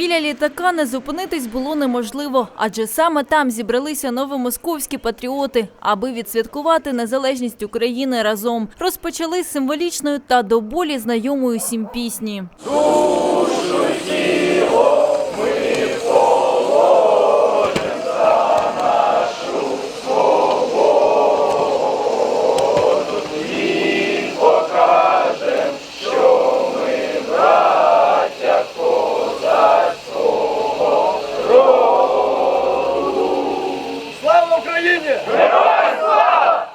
Біля літака не зупинитись було неможливо, адже саме там зібралися новомосковські патріоти, аби відсвяткувати незалежність України разом. Розпочали з символічної та до болі знайомої сім пісні. Слава Україні!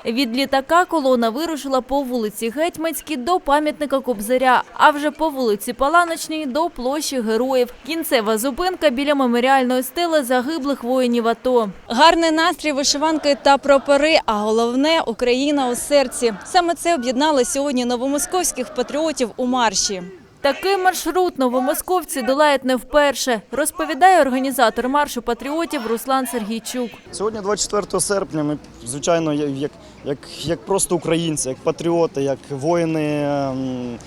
Від літака колона вирушила по вулиці Гетьманській до пам'ятника Кобзаря, а вже по вулиці Паланочній до площі Героїв. Кінцева зупинка біля меморіальної стели загиблих воїнів АТО. Гарний настрій, вишиванки та прапори, а головне Україна у серці. Саме це об'єднало сьогодні новомосковських патріотів у марші. Такий маршрут новомосковці долають не вперше, розповідає організатор маршу патріотів Руслан Сергійчук. Сьогодні, 24 серпня, ми, звичайно, як, як, як просто українці, як патріоти, як воїни ем,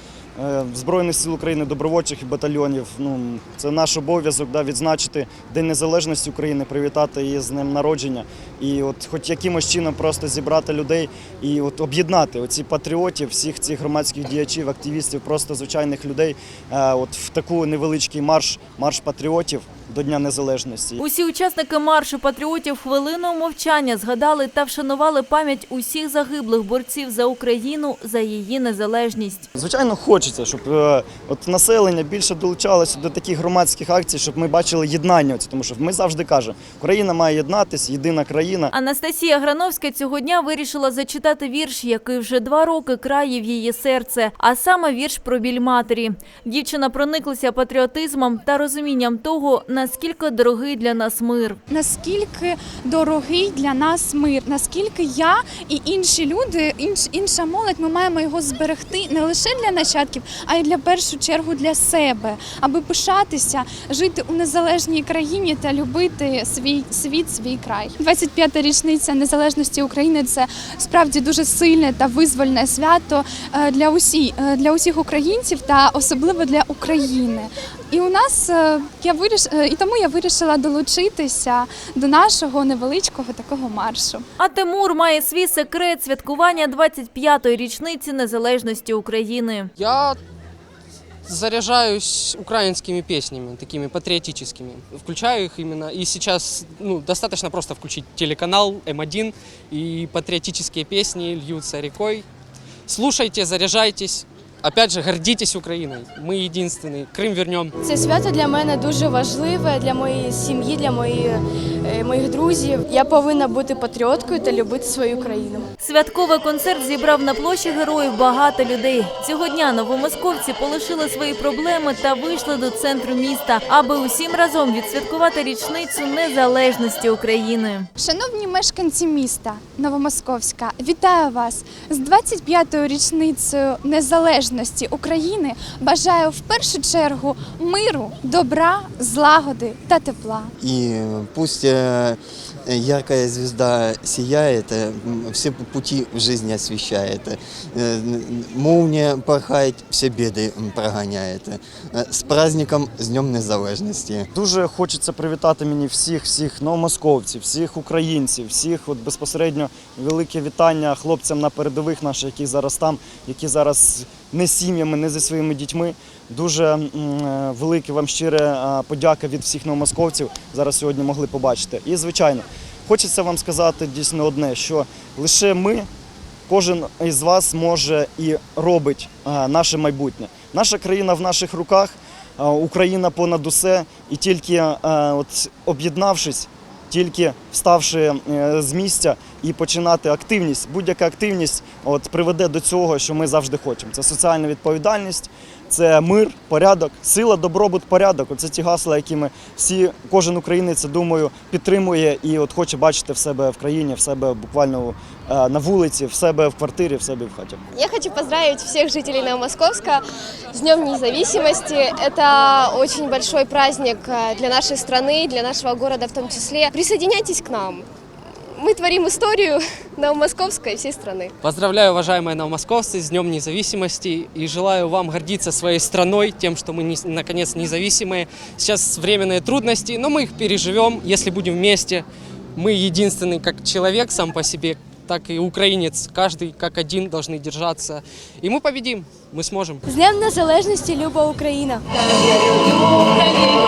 Збройних сил України, добровольчих батальйонів. Ну, це наш обов'язок да, відзначити День Незалежності України, привітати її з ним народження. І от хоч якимось чином просто зібрати людей і от об'єднати оці патріотів, всіх цих громадських діячів, активістів, просто звичайних людей е, от в таку невеличкий марш, марш патріотів до Дня Незалежності. Усі учасники маршу патріотів хвилиною мовчання згадали та вшанували пам'ять усіх загиблих борців за Україну за її незалежність. Звичайно, хочеться, щоб е, от населення більше долучалося до таких громадських акцій, щоб ми бачили єднання. Тому що ми завжди кажемо, Україна має єднатися, єдина країна. Анастасія Грановська цього дня вирішила зачитати вірш, який вже два роки країв її серце, а саме вірш про біль матері. Дівчина прониклася патріотизмом та розумінням того, наскільки дорогий для нас мир. наскільки дорогий для нас мир, наскільки я і інші люди, інш, інша молодь, ми маємо його зберегти не лише для нащадків, а й для першу чергу для себе, аби пишатися, жити у незалежній країні та любити свій світ, свій край. 25-та річниця незалежності України це справді дуже сильне та визвольне свято е, для усі, е, для усіх українців та особливо для України. І у нас е, я виріш... е, і тому я вирішила долучитися до нашого невеличкого такого маршу. А Тимур має свій секрет святкування 25-ї річниці незалежності України. Я заряжаюсь украинскими песнями, такими патриотическими. Включаю их именно. И сейчас ну, достаточно просто включить телеканал М1, и патриотические песни льются рекой. Слушайте, заряжайтесь. Опять же, гордитесь Украиной. Мы единственные. Крым вернем. Це свято для мене дуже важливе для моєї сім'ї, для моєї, е, моїх друзів. Я повинна бути патріоткою та любити свою країну. Святковий концерт зібрав на площі героїв багато людей. Цього дня новомосковці полишили свої проблеми та вийшли до центру міста, аби усім разом відсвяткувати річницю незалежності України. Шановні мешканці міста Новомосковська, вітаю вас з 25-ю річницею незалежності України. Бажаю в першу чергу миру, добра, злагоди та тепла. И пусть э, яркая звезда сияет, э, м, все пути в жизни освещает. Э, н- Молния порхает, все беды м, прогоняет. Э, С праздником, с Днем Незалежности. Дуже хочеться привітати мені всіх, всіх новомосковців, всіх українців, всіх от безпосередньо велике вітання хлопцям на передових наших, які зараз там, які зараз не з сім'ями, не зі своїми дітьми. Дуже е, велике вам щире е, подяка від всіх новомосковців. Зараз сьогодні могли побачити. І звичайно, хочеться вам сказати дійсно одне, що лише ми. Кожен із вас може і робить е, наше майбутнє. Наша країна в наших руках, Україна понад усе, і тільки от, об'єднавшись, тільки вставши е, з місця і починати активність, будь-яка активність от, приведе до цього, що ми завжди хочемо. Це соціальна відповідальність, це мир, порядок, сила, добробут, порядок. Оце ті гасла, які ми всі, кожен українець, я думаю, підтримує і от хоче бачити в себе в країні, в себе буквально е, на вулиці, в себе в квартирі, в себе в хаті. Я хочу поздравить всех жителей Новомосковска с Днем независимости. Это очень большой праздник э, для нашей страны, для нашего города в том числе. Присоединяйтесь к нам. мы творим историю Новомосковской и всей страны. Поздравляю, уважаемые новомосковцы, с Днем Независимости и желаю вам гордиться своей страной, тем, что мы не- наконец независимые. Сейчас временные трудности, но мы их переживем, если будем вместе. Мы единственный, как человек сам по себе, так и украинец. Каждый как один должны держаться. И мы победим, мы сможем. З Днем Незалежності, люба Україна! Я люблю Україну,